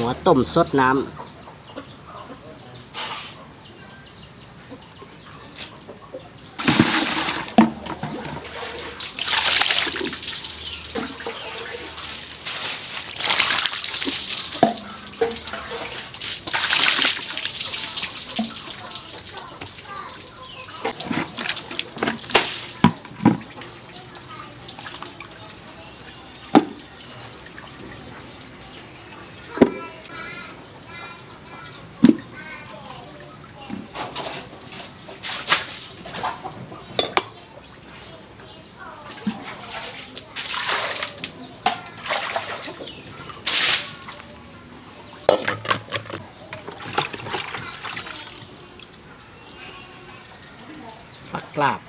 หัวต้มสดน้ำ ฟักลาบ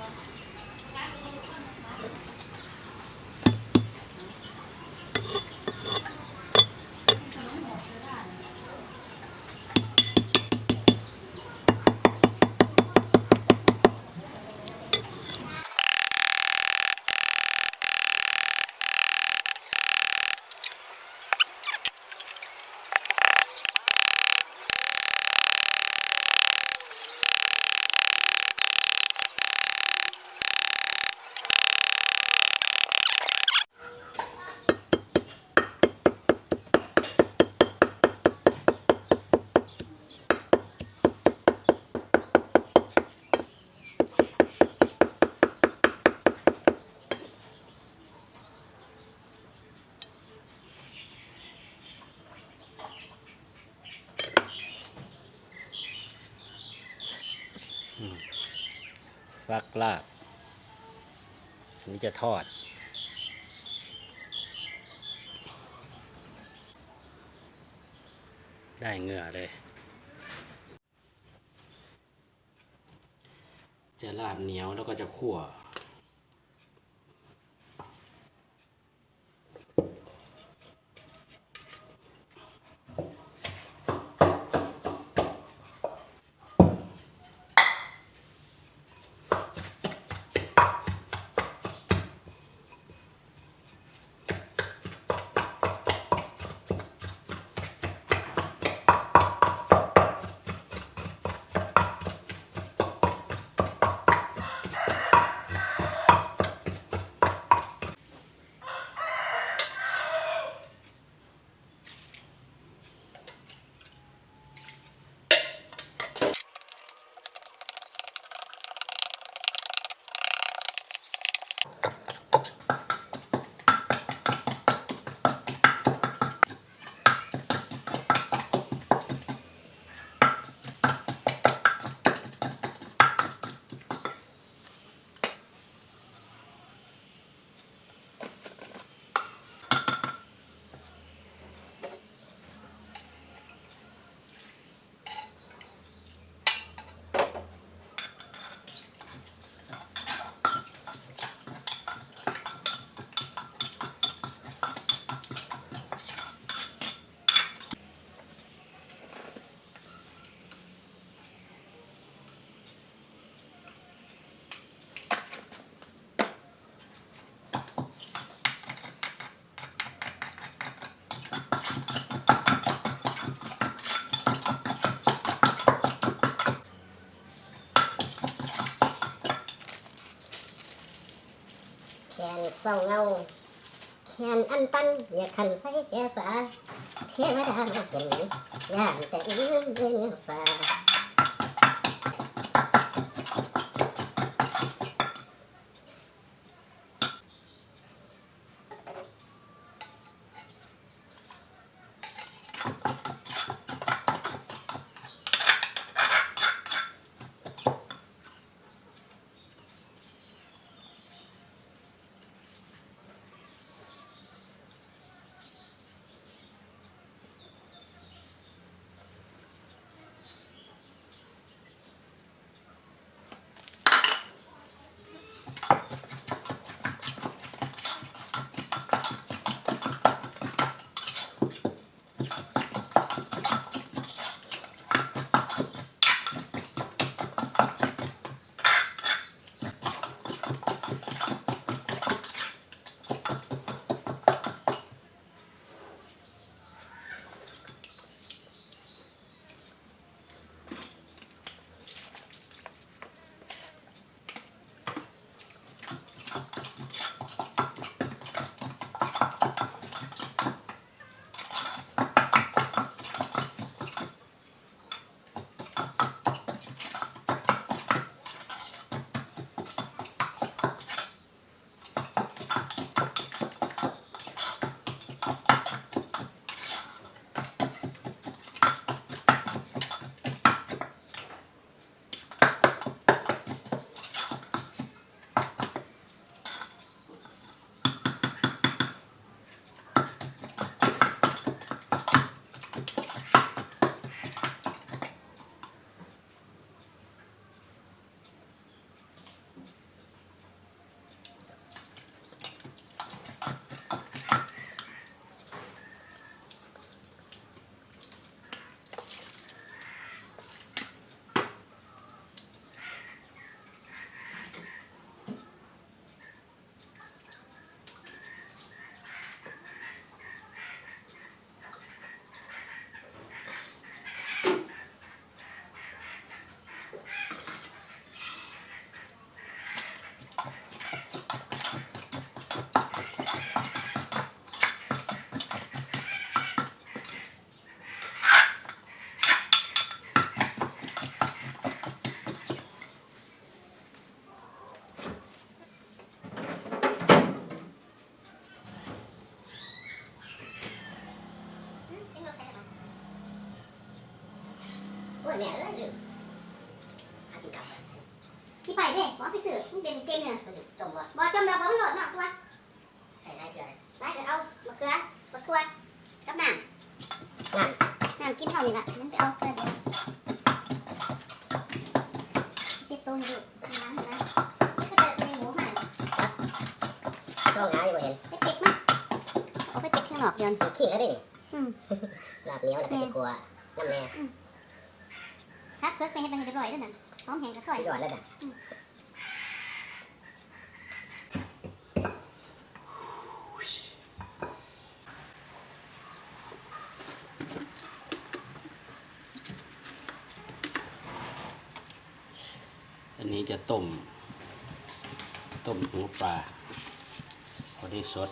ฟักลาบ อันนี้จะทอด ได้เหงื่อเลย จะลาบเหนียวแล้วก็จะขั่ว แขนเศร้าเงาแขนอันตันอย่าขันใส่แก่ฝาเทวดามาเป็นยานแต่เอื้อนเอื้อนฟ้า ติกข้างขี้แล้วดิอืมลาบเหนียวแล้วก็สิกลัวน้ำแน่พักเพิกไปให้ไปให้เรียบร้อยด้วนั่นหอมแห้งกระซอย ยอดแล้วน่ะอันนี้จะต้ม ต้มหัวปลาพอได้สด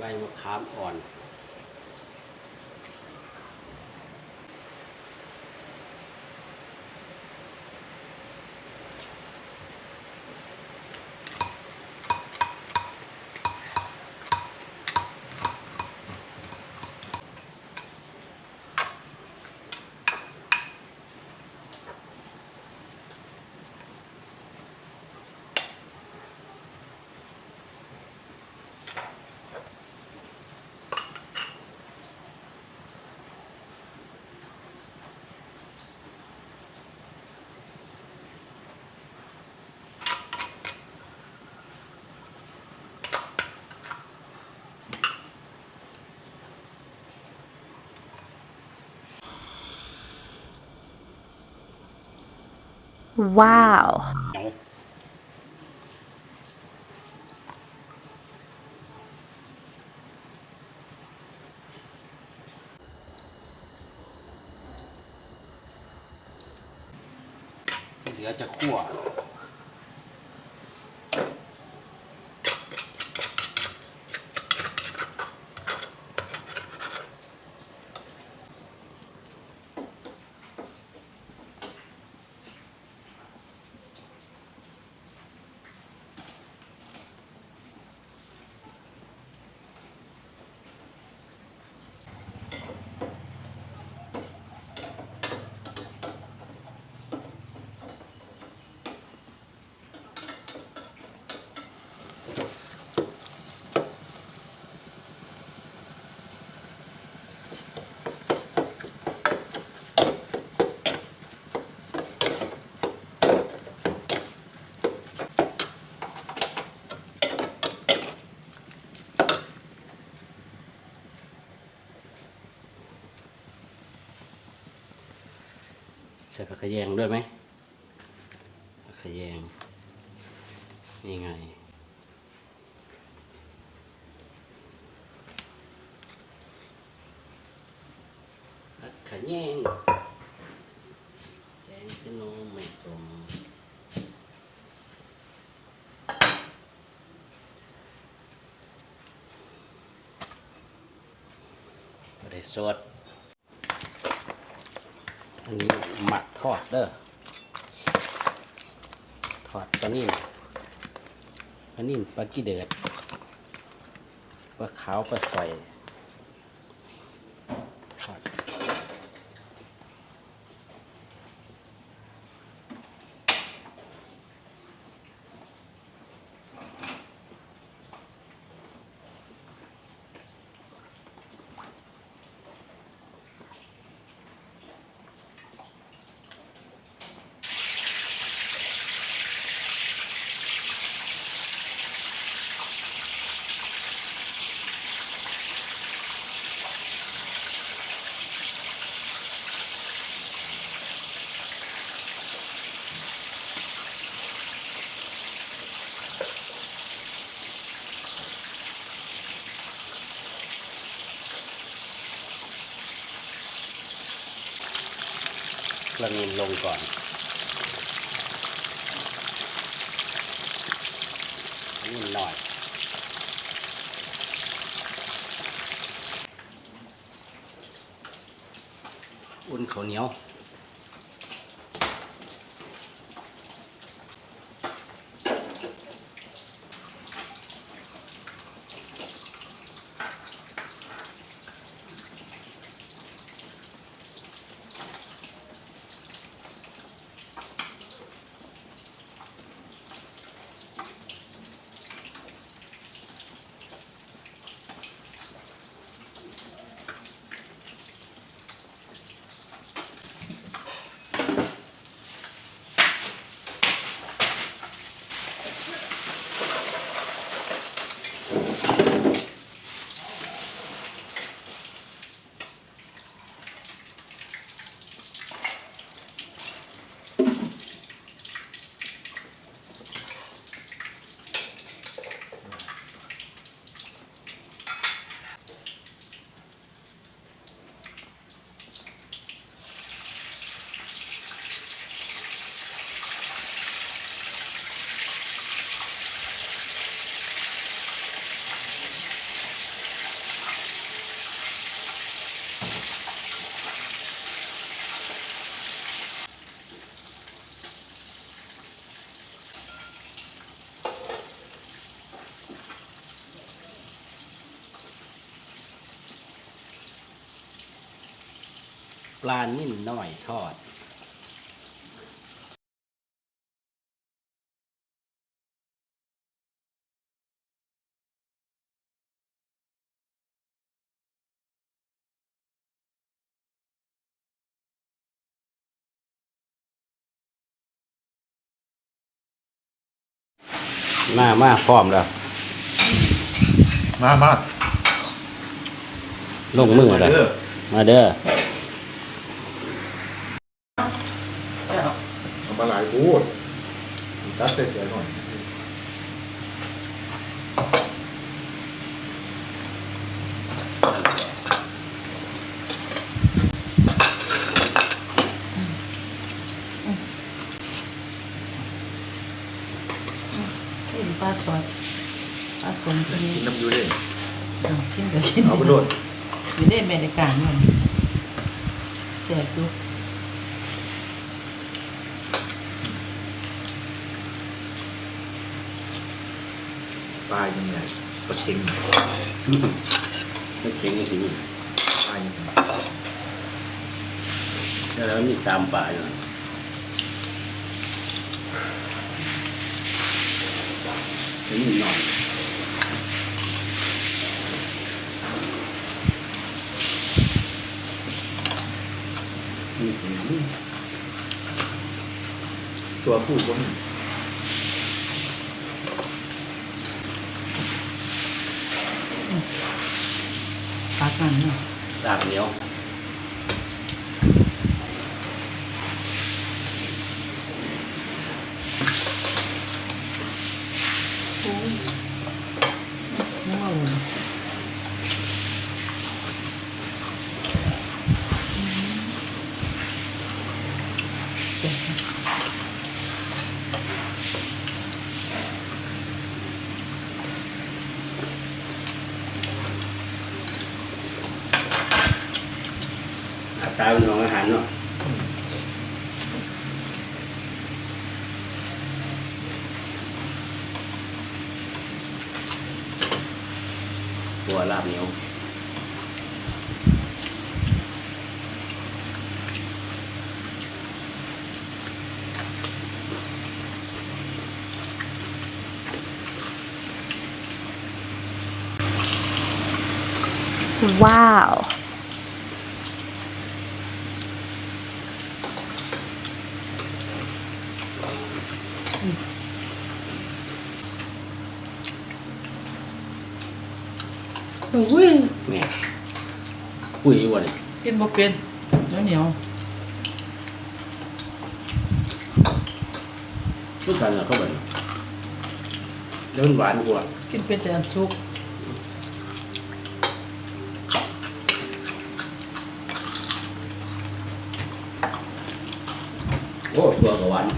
ใบมะขามอ่อน Wow. เหนียวเหลือจะคั่ว ส่ผักขะแยงด้วยไหมผักขะแยงนี่ไงผักขะแยงแกงขนมไม่สมได้สด อันนี้ หมักทอดเด้อทอดปลานิ่มปลานิ่มปลากี้เดือดปลาขาวปลาใส ระนินลงก่อน นิดหน่อย อุ่นข้าวเหนียว ลานิ่นน้อยทอดมามาพร้อมแล้ว มามาลงมือแล้วเด้อมาเด้อ เอามาหลาย พูดตัดเสร็จเดี๋ยวหน่อยกินปลาสดปลาสมกินกินน้ำยูเด้เอากินก็กินเอาไปโดดกินได้แม่ในการมันแซ่บดู ปลายยังไงปลาเค็งไม่เค็งที่นี่ปลายยังไงแล้วมีตามป่าอยู่นี่หน่อยตัวผู้ก็มี ปลากันเนาะดาบเหนียว โอ้ยนัวเลยอืม หน้า ตาเป็นของอาหารเนาะตัวลาบเหนียวว้าว อุ้ยแม่ปุ๋ยอยู่วะเนี่ยกินบ่เป็นเหนียวเหนียวทุกการเราเข้าไปเดี๋ยวมันหวานกว่ากินเป็นแต่อันสุก โอ้ตัวสวรรค์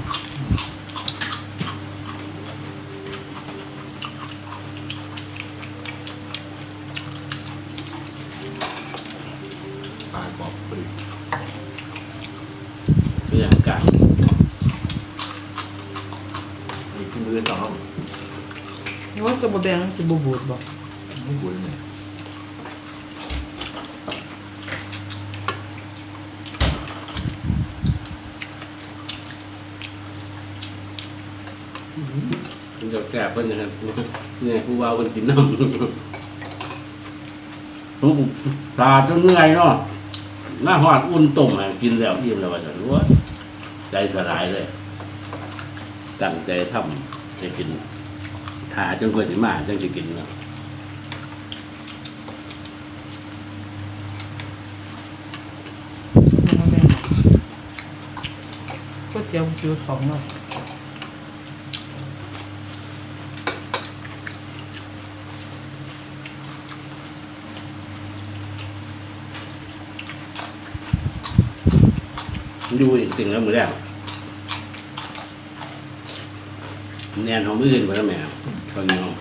ปลาบอกพอดี เรื่องการ นี่ขึ้นมือสอง นี่ว่า กับบะแบงมันสิบบูดบอกไม่บุญเลยมันจะแก่เพิ่นนะครับเนี่ยผู้ว่าเพิ่นกินน้ำผมตาจนเหนื่อยเนาะหน้าหอดอุ่นต้มอะกินแล้วอิ่มแล้วว่าจะรู้ว่าใจสลายเลยตั้งใจทำจะกิน ทาจนกว่าจะมาจังจะกินเนาะบะแบงก๋วยเตี๋ยวคิวสองเนาะดูอีกสิ่งแล้วมือแรกแนนของมืออื่นไปแล้วแม่ ตอนนี้เนาะ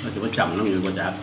เราจะมาจำน้ำอยู่ประจักษ์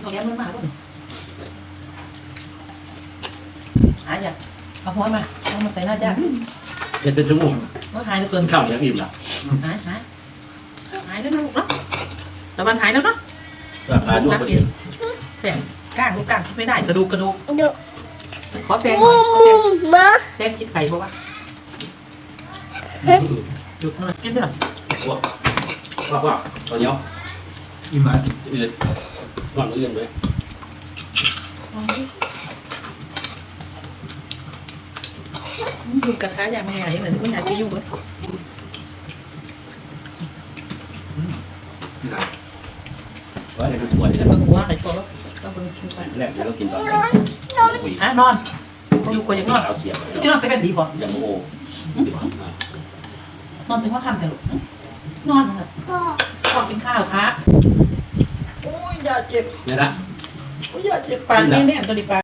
เอาแก้มมันมาลูกหายจ้ะเอาหัวมาเอามาใส่หน้าจ้า เฮ็ดเป็นชั่วโมงว่าหายแล้วเกินข้าวยังอิ่มละหายหายหายแล้วนะลูกเนาะตะวันหายแล้วเนาะราคาดูนักพอเรีดียนเสียงก้างลูกก้างไม่ได้กระดูกกระดูกดูขอแตงหน่มุอยมมุมมาแตงกินไข่เพราะว่าดูข้างในกินด้วยเหรอว่าว่าตอนนี้อีหมันอืดนอนอื่นเลยดูกระทะอย่างไม่ใหญ่เหมือนไม่อยากจะยุ่งเลยที่ไหนว่าได้ทุกตัวนี่แหละเบิ่งหัวไข่ตัวแล้วก็เบิ่งกินไปแรกเรากินตอนไหนคุยอะนอนอยู่กว่าอย่างนอนเอาเสียบนอนแต่เป็นดีพอยังโอ้นอนเป็นว่าคำแต่ลูกนอนเถอะพอขอกินข้าวครับโอ้ยอย่าเจ็บเนี่ยนะโอ้ยอย่าเจ็บปากแน่ๆตัวนี้ปาก